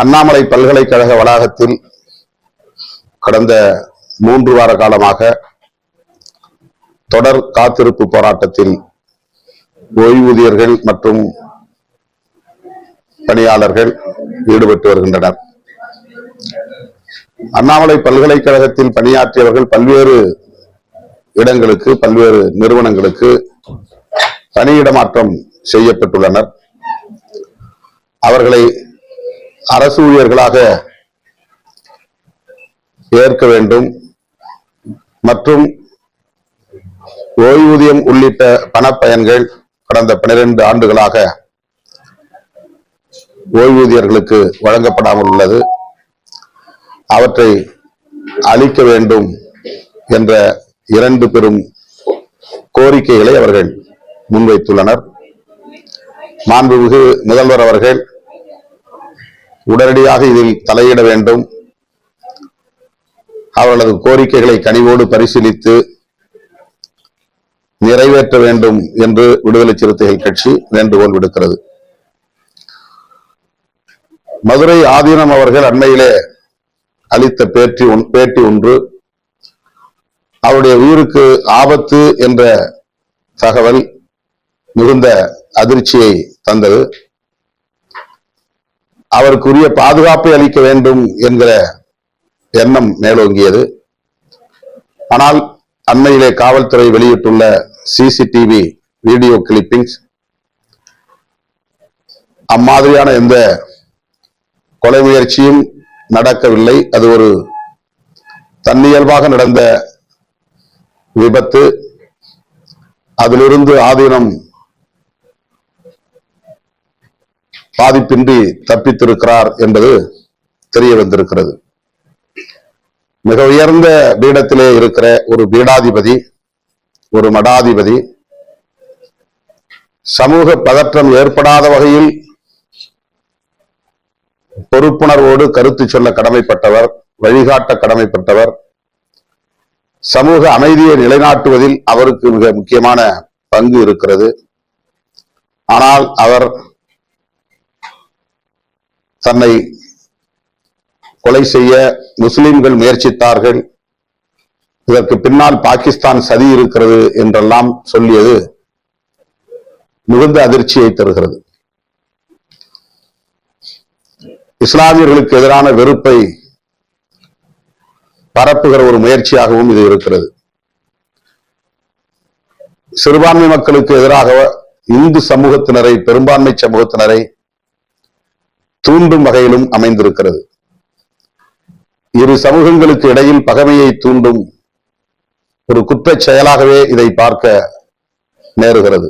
அண்ணாமலை பல்கலைக்கழக வளாகத்தில் கடந்த மூன்று வார காலமாக தொடர் காத்திருப்பு போராட்டத்தில் ஓய்வூதியர்கள் மற்றும் பணியாளர்கள் ஈடுபட்டு வருகின்றனர். அண்ணாமலை பல்கலைக்கழகத்தில் பணியாற்றியவர்கள் பல்வேறு இடங்களுக்கு பல்வேறு நிறுவனங்களுக்கு பணியிடமாற்றம் செய்யப்பட்டுள்ளனர். அவர்களை அரசு ஊழியர்களாக ஏற்க வேண்டும். மற்றும் ஓய்வூதியம் உள்ளிட்ட பணப்பயன்கள் கடந்த பனிரெண்டு ஆண்டுகளாக ஓய்வூதியர்களுக்கு வழங்கப்படாமல் உள்ளது. அவற்றை அளிக்க வேண்டும் என்ற இரண்டு பெரும் கோரிக்கைகளை அவர்கள் முன்வைத்துள்ளனர். மாண்புமிகு முதல்வர் அவர்கள் உடனடியாக இதில் தலையிட வேண்டும். அவர்களது கோரிக்கைகளை கனிவோடு பரிசீலித்து நிறைவேற்ற வேண்டும் என்று விடுதலை சிறுத்தைகள் கட்சி வேண்டுகோள் விடுக்கிறது. மதுரை ஆதீனம் அவர்கள் அண்மையிலே அளித்த பேட்டி ஒன்- பேட்டி ஒன்று அவருடைய உயிருக்கு ஆபத்து என்ற தகவல் மிகுந்த அதிர்ச்சியை தந்தது. அவருக்குரிய பாதுகாப்பை அளிக்க வேண்டும் என்கிற எண்ணம் மேலோங்கியது. ஆனால் அண்மையிலே காவல்துறை வெளியிட்டுள்ள சிசிடிவி வீடியோ கிளிப்பிங்ஸ் அம்மாதிரியான எந்த கொலை முயற்சியும் நடக்கவில்லை. அது ஒரு தன்னியல்பாக நடந்த விபத்து. அதிலிருந்து ஆதீனம் பாதிப்பின்றி தப்பித்திருக்கிறார் என்பது தெரிய வந்திருக்கிறது மிக உயர்ந்த பீடத்திலே இருக்கிற ஒரு பீடாதிபதி ஒரு மடாதிபதி சமூக பதற்றம் ஏற்படாத வகையில் பொறுப்புணர்வோடு கருத்து சொல்ல கடமைப்பட்டவர் வழிகாட்ட கடமைப்பட்டவர் சமூக அமைதியை நிலைநாட்டுவதில் அவருக்கு மிக முக்கியமான பங்கு இருக்கிறது. ஆனால் அவர் தன்னை கொலை செய்ய முஸ்லிம்கள் முயற்சித்தார்கள். இதற்கு பின்னால் பாகிஸ்தான் சதி இருக்கிறது என்றெல்லாம் சொல்லியது மிகுந்த அதிர்ச்சியை தருகிறது. இஸ்லாமியர்களுக்கு எதிரான வெறுப்பை பரப்புகிற ஒரு முயற்சியாகவும் இது இருக்கிறது. சிறுபான்மை மக்களுக்கு எதிராக இந்து சமூகத்தினரை பெரும்பான்மை சமூகத்தினரை தூண்டும் வகையிலும் அமைந்திருக்கிறது. இரு சமூகங்களுக்கு இடையில் பகைமையை தூண்டும் ஒரு குற்றச் செயலாகவே இதை பார்க்க நேருகிறது.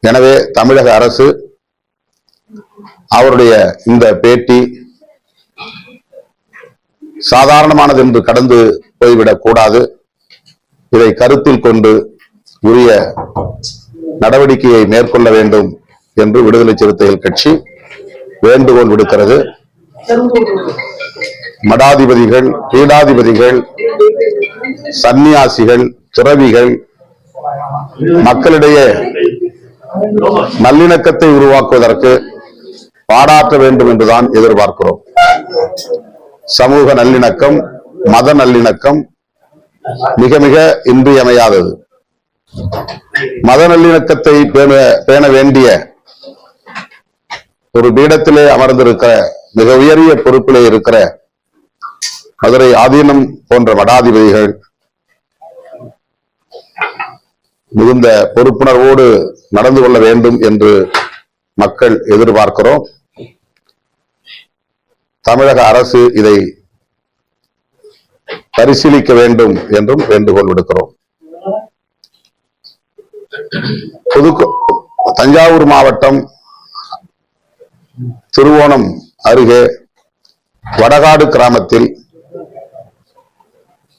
எனவே தமிழக அரசு அவருடைய இந்த பேட்டி சாதாரணமானது என்று கடந்து போய்விடக் கூடாது. இதை கருத்தில் கொண்டு உரிய நடவடிக்கையை மேற்கொள்ள வேண்டும். என்று விடுதலை சிறுத்தைகள் கட்சி வேண்டுகோள் விடுக்கிறது. மடாதிபதிகள் பீடாதிபதிகள் சந்நியாசிகள் துறவிகள் மக்களிடையே நல்லிணக்கத்தை உருவாக்குவதற்கு பாடாற்ற வேண்டும் என்றுதான் எதிர்பார்க்கிறோம். சமூக நல்லிணக்கம் மத நல்லிணக்கம் மிக மிக இன்றியமையாதது. மத நல்லிணக்கத்தை பேண பேண வேண்டிய ஒரு பீடத்திலே அமர்ந்திருக்கிற மிக உயரிய பொறுப்பிலே இருக்கிற மதுரை ஆதீனம் போன்ற மடாதிபதிகள் மிகுந்த பொறுப்புணர்வோடு நடந்து கொள்ள வேண்டும் என்று மக்கள் எதிர்பார்க்கிறோம். தமிழக அரசு இதை பரிசீலிக்க வேண்டும் என்றும் வேண்டுகோள் விடுக்கிறோம். புதுக்கோ தஞ்சாவூர் மாவட்டம் திருவோணம் அருகே வடகாடு கிராமத்தில்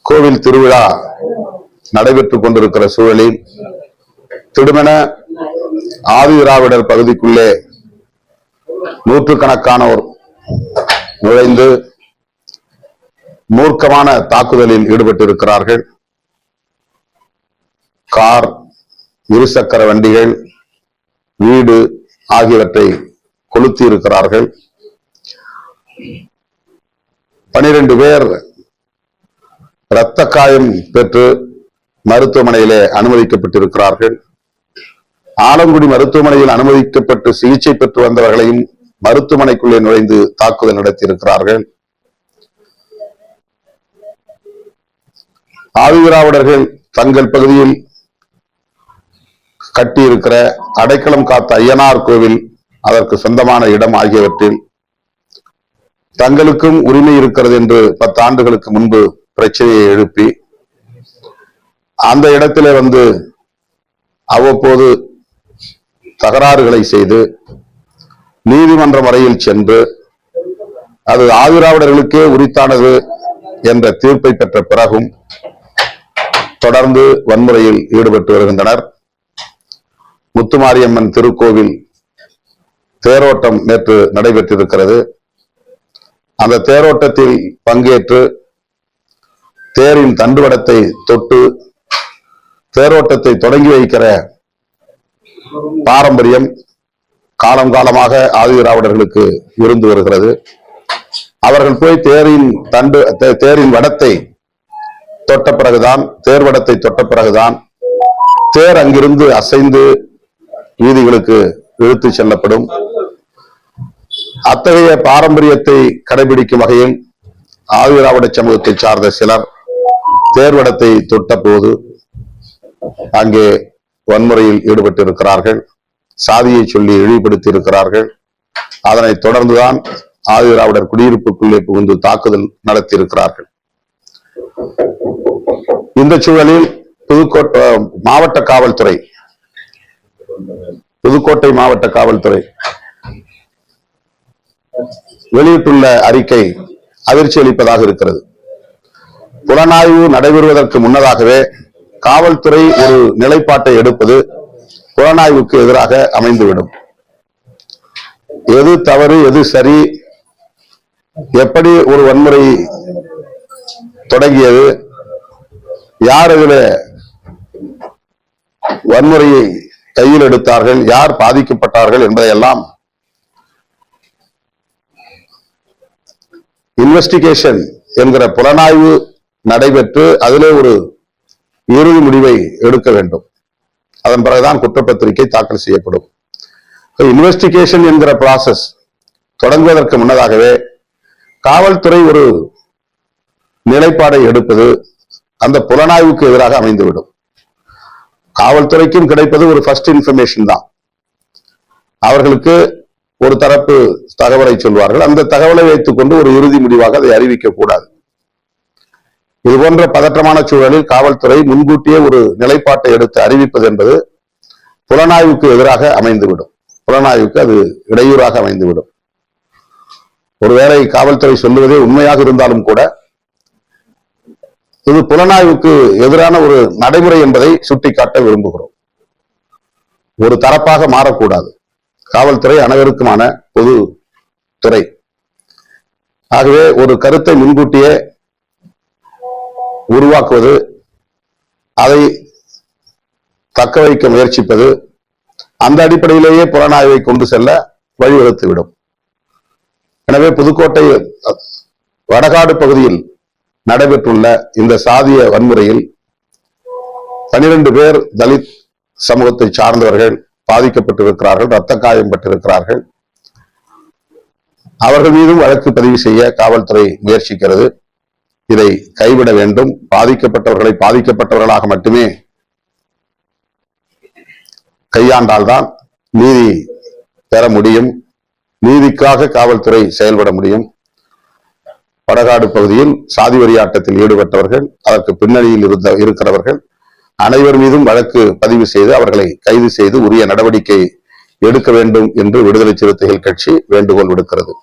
கோவில் திருவிழா நடைபெற்றுக் கொண்டிருக்கிற சூழலில் திடுமென ஆதி திராவிடர் பகுதிக்குள்ளே நூற்றுக்கணக்கானோர் நுழைந்து மூர்க்கமான தாக்குதலில் ஈடுபட்டிருக்கிறார்கள். கார் இருசக்கர வண்டிகள் வீடு ஆகியவற்றை கொளுத்தி இருக்கிறார்கள் பனிரெண்டு பேர் இரத்த காயம் பெற்று மருத்துவமனையிலே அனுமதிக்கப்பட்டிருக்கிறார்கள். ஆலங்குடி மருத்துவமனையில் அனுமதிக்கப்பட்டு சிகிச்சை பெற்று வந்தவர்களையும் மருத்துவமனைக்குள்ளே நுழைந்து தாக்குதல் நடத்தியிருக்கிறார்கள். ஆதிதிராவிடர்கள் தங்கள் பகுதியில் கட்டியிருக்கிற அடைக்கலம் காத்த ஐயனார் கோவில் அதற்கு சொந்தமான இடம் ஆகியவற்றில் தங்களுக்கும் உரிமை இருக்கிறது என்று பத்து ஆண்டுகளுக்கு முன்பு பிரச்சனையை எழுப்பி அந்த இடத்திலே வந்து அவ்வப்போது தகராறுகளை செய்து நீதிமன்றம் வரையில் சென்று அது ஆதிராவிடர்களுக்கே உரித்தானது என்ற தீர்ப்பை பெற்ற பிறகும் தொடர்ந்து வன்முறையில் ஈடுபட்டு வருகின்றனர். முத்துமாரியம்மன் திருக்கோவில் தேரோட்டம் நேற்று நடைபெற்றிருக்கிறது. அந்த தேரோட்டத்தில் பங்கேற்று தேரின் தண்டுவடத்தை தொட்டு தேரோட்டத்தை தொடங்கி வைக்கிற பாரம்பரியம் காலம் காலமாக ஆதிதிராவிடர்களுக்கு இருந்து வருகிறது. அவர்கள் போய் தேரின் தண்டு தே- தேரின் வடத்தை தொட்ட பிறகுதான் தேர் வடத்தை தொட்ட பிறகுதான் தேர் அங்கிருந்து அசைந்து வீதிகளுக்கு இழுத்து செல்லப்படும். அத்தகைய பாரம்பரியத்தை கடைபிடிக்கும் வகையில் ஆவிராவிட சமூகத்தை சார்ந்த சிலர் தேர்வடத்தை தொட்ட போது அங்கே வன்முறையில் ஈடுபட்டிருக்கிறார்கள். சாதியை சொல்லி இழிவுபடுத்தி இருக்கிறார்கள் அதனைத் தொடர்ந்துதான் ஆதிராவிடர் குடியிருப்புக்குள்ளே புகுந்து தாக்குதல் நடத்தியிருக்கிறார்கள். இந்த சூழலில் புதுக்கோட்டை மாவட்ட காவல்துறை புதுக்கோட்டை மாவட்ட காவல்துறை. வெளியிட்டுள்ள அறிக்கை அதிர்ச்சி அளிப்பதாக இருக்கிறது. புலனாய்வு நடைபெறுவதற்கு முன்னதாகவே காவல்துறை ஒரு நிலைப்பாட்டை எடுப்பது புலனாய்வுக்கு எதிராக அமைந்துவிடும். எது தவறு எது சரி எப்படி ஒரு வன்முறை தொடங்கியது யார் இதில் வன்முறையை கையில் எடுத்தார்கள் யார் பாதிக்கப்பட்டார்கள் என்பதையெல்லாம் இன்வெஸ்டிகேஷன் என்கிற புலனாய்வு நடைபெற்று அதிலே ஒரு இறுதி முடிவை எடுக்க வேண்டும். அதன் பிறகுதான் குற்றப்பத்திரிகை தாக்கல் செய்யப்படும். இன்வெஸ்டிகேஷன் என்கிற ப்ராசஸ் தொடங்குவதற்கு முன்னதாகவே காவல்துறை ஒரு நிலைப்பாடை எடுப்பது அந்த புலனாய்வுக்கு எதிராக அமைந்துவிடும். காவல்துறைக்கும் கிடைப்பது ஒரு ஃபர்ஸ்ட் இன்ஃபர்மேஷன் தான். அவர்களுக்கு ஒரு தரப்பு தகவலை சொல்வார்கள். அந்த தகவலை வைத்துக் கொண்டு ஒரு இறுதி முடிவாக அதை அறிவிக்க கூடாது. இது போன்ற பதற்றமான சூழலில் காவல்துறை முன்கூட்டியே ஒரு நிலைப்பாட்டை எடுத்து அறிவிப்பது என்பது புலனாய்வுக்கு எதிராக அமைந்துவிடும். புலனாய்வுக்கு அது இடையூறாக அமைந்துவிடும். ஒருவேளை காவல்துறை சொல்லுவதே உண்மையாக இருந்தாலும் கூட இது புலனாய்வுக்கு எதிரான ஒரு நடைமுறை என்பதை சுட்டிக்காட்ட விரும்புகிறோம். ஒரு தரப்பாக மாறக்கூடாது. காவல்துறை அனைவருக்குமான பொது துறை. ஆகவே ஒரு கருத்தை முன்கூட்டியே உருவாக்குவது அதை தக்க வைக்க முயற்சிப்பது அந்த அடிப்படையிலேயே புலனாய்வை கொண்டு செல்ல வழிவகுத்துவிடும். எனவே புதுக்கோட்டை வடகாடு பகுதியில் நடைபெற்றுள்ள இந்த சாதிய வன்முறையில் பனிரெண்டு பேர் தலித் சமூகத்தை சார்ந்தவர்கள் பாதிக்கப்பட்டிருக்கிறார்கள் ரத்த காயம் பட்டிருக்கிறார்கள் அவர்கள் மீதும் வழக்கு பதிவு செய்ய காவல்துறை முயற்சிக்கிறது. இதை கைவிட வேண்டும். பாதிக்கப்பட்டவர்களை பாதிக்கப்பட்டவர்களாக மட்டுமே கையாண்டால்தான் நீதி பெற முடியும். நீதிக்காக காவல்துறை செயல்பட முடியும். வடகாடு பகுதியில் சாதி ஆட்டத்தில் ஈடுபட்டவர்கள் அதற்கு பின்னணியில் இருந்த இருக்கிறவர்கள் அனைவர் மீதும் வழக்கு பதிவு செய்து அவர்களை கைது செய்து உரிய நடவடிக்கை எடுக்க வேண்டும் என்று விடுதலை சிறுத்தைகள் கட்சி வேண்டுகோள் விடுக்கிறது.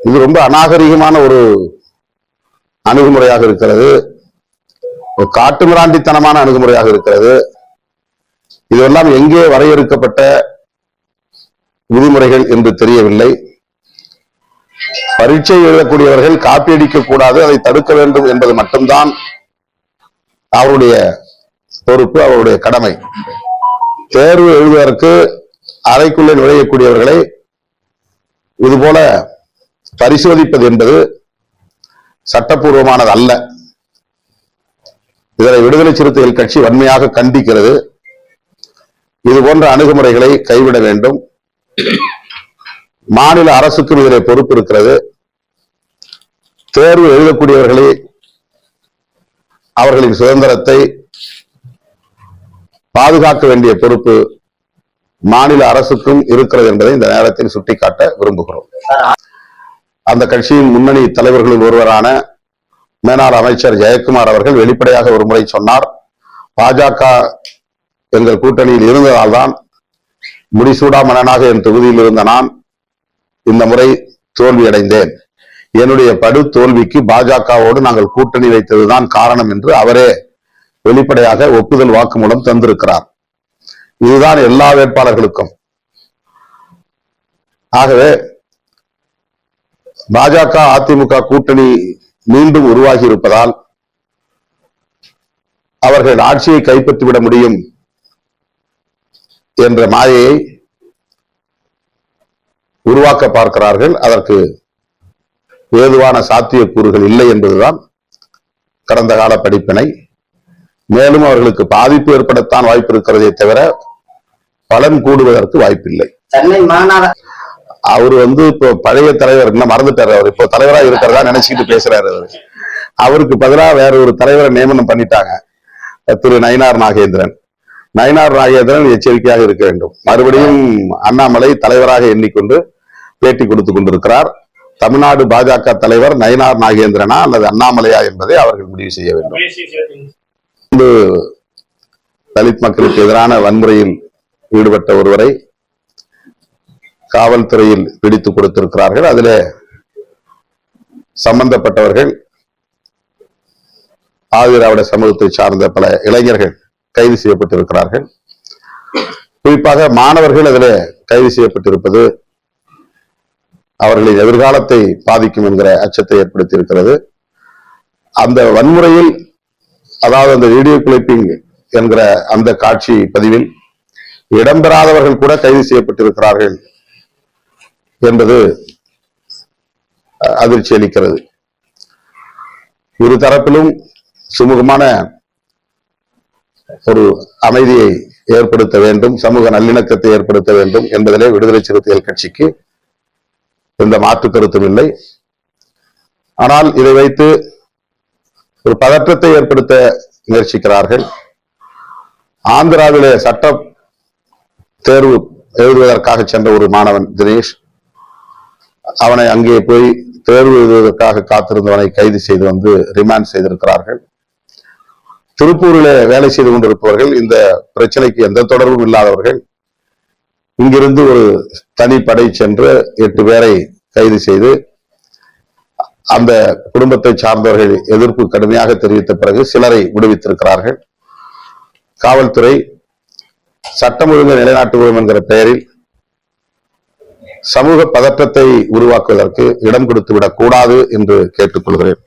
இது ரொம்ப அநாகரிகமான ஒரு அணுகுமுறையாக இருக்கிறது. ஒரு காட்டுமிராண்டித்தனமான அணுகுமுறையாக இருக்கிறது. இதெல்லாம் எங்கே வரையறுக்கப்பட்ட விதிமுறைகள் என்று தெரியவில்லை. பரீட்சை எழுதக்கூடியவர்கள் காப்பி அடிக்க கூடாது அதை தடுக்க வேண்டும் என்பது மட்டும்தான் அவருடைய பொறுப்பு அவருடைய கடமை. தேர்வு எழுதுவதற்கு அறைக்குள்ளே நுழையக்கூடியவர்களை இதுபோல பரிசோதிப்பது என்பது சட்டப்பூர்வமானது அல்ல. இதனை விடுதலை சிறுத்தைகள் கட்சி வன்மையாக கண்டிக்கிறது. இது போன்ற அணுகுமுறைகளை கைவிட வேண்டும். மாநில அரசுக்கும் இதிலே பொறுப்பு இருக்கிறது தேர்வு எழுதக்கூடியவர்களை அவர்களின் சுதந்திரத்தை பாதுகாக்க வேண்டிய பொறுப்பு மாநில அரசுக்கும் இருக்கிறது என்பதை இந்த நேரத்தில் சுட்டிக்காட்ட விரும்புகிறோம். அந்த கட்சியின் முன்னணி தலைவர்களில் ஒருவரான மேனாள் அமைச்சர் ஜெயக்குமார் அவர்கள் வெளிப்படையாக ஒரு முறை சொன்னார். பாஜக எங்கள் கூட்டணியில் இருந்ததால்தான் முடிசூடா மன்னனாக என் தொகுதியில் இருந்த நான் இந்த முறை தோல்வியடைந்தேன். என்னுடைய படு தோல்விக்கு பாஜகவோடு நாங்கள் கூட்டணி வைத்ததுதான் காரணம் என்று அவரே வெளிப்படையாக ஒப்புதல் வாக்குமூலம் தந்திருக்கிறார். இதுதான் எல்லா வேட்பாளர்களுக்கும். ஆகவே பாஜக அதிமுக கூட்டணி மீண்டும் உருவாகி இருப்பதால் அவர்கள் ஆட்சியை கைப்பற்றிவிட முடியும் என்ற மாயையை உருவாக்க பார்க்கிறார்கள். அதற்கு ஏதுவான சாத்தியக்கூறுகள் இல்லை என்பதுதான் கடந்த கால படிப்பினை. மேலும் அவர்களுக்கு பாதிப்பு ஏற்படத்தான் வாய்ப்பு இருக்கிறதே தவிர பலன் கூடுவதற்கு வாய்ப்பில்லை. சென்னை மாநகர அவர் வந்து இப்போ பழைய தலைவர் இன்னும் மறந்துட்டாரு அவர். இப்போ தலைவரா இருக்கிறதா நினைச்சுக்கிட்டு பேசுறாரு அவரு. அவருக்கு பதிலாக வேற ஒரு தலைவரை நியமனம் பண்ணிட்டாங்க. திரு நயினார் நாகேந்திரன். நயினார் நாகேந்திரன் எச்சரிக்கையாக இருக்க வேண்டும். மறுபடியும் அண்ணாமலை தலைவராக எண்ணிக்கொண்டு பேட்டி கொடுத்து கொண்டிருக்கிறார். தமிழ்நாடு பாஜக தலைவர் நயனார் நாகேந்திரனா அல்லது அண்ணாமலையா என்பதை அவர்கள் முடிவு செய்ய வேண்டும். தலித் மக்களுக்கு எதிரான வன்முறையில் ஈடுபட்ட ஒருவரை காவல்துறையில் பிடித்து கொடுத்திருக்கிறார்கள். அதில் சம்பந்தப்பட்டவர்கள் ஆதிராவிட சமூகத்தை சார்ந்த பல இளைஞர்கள் கைது செய்யப்பட்டிருக்கிறார்கள். குறிப்பாக மாணவர்கள் அதில் கைது செய்யப்பட்டிருப்பது அவர்களின் எதிர்காலத்தை பாதிக்கும் என்கிற அச்சத்தை ஏற்படுத்தி இருக்கிறது அந்த வன்முறையில் அதாவது அந்த வீடியோ கிளிப்பிங் என்கிற அந்த காட்சி பதிவில் இடம்பெறாதவர்கள் கூட கைது செய்யப்பட்டிருக்கிறார்கள் என்பது அதிர்ச்சி அளிக்கிறது. இரு தரப்பிலும் சுமூகமான ஒரு அமைதியை ஏற்படுத்த வேண்டும் சமூக நல்லிணக்கத்தை ஏற்படுத்த வேண்டும் என்பதிலே விடுதலை சிறுத்தைகள் கட்சிக்கு எந்த மாற்று கருத்தும் இல்லை. ஆனால் இதை வைத்து ஒரு பதற்றத்தை ஏற்படுத்த முயற்சிக்கிறார்கள். ஆந்திராவிலே சட்ட தேர்வு எழுதுவதற்காக சென்ற ஒரு மாணவன் தினேஷ் அவனை அங்கே போய் தேர்வு எழுதுவதற்காக காத்திருந்தவனை கைது செய்து வந்து ரிமாண்ட் செய்திருக்கிறார்கள். திருப்பூரில் வேலை செய்து கொண்டிருப்பவர்கள் இந்த பிரச்சனைக்கு எந்த தொடர்பும் இல்லாதவர்கள் இங்கிருந்து ஒரு தனிப்படை சென்று எட்டு பேரை கைது செய்து அந்த குடும்பத்தை சார்ந்தவர்கள் எதிர்ப்பு கடுமையாக தெரிவித்த பிறகு சிலரை விடுவித்திருக்கிறார்கள். காவல்துறை சட்டம் ஒழுங்கை நிலைநாட்டுகிறோம் என்கிற பெயரில் சமூக பதற்றத்தை உருவாக்குவதற்கு இடம் கொடுத்து விடக்கூடாது என்று கேட்டுக்கொள்கிறேன்.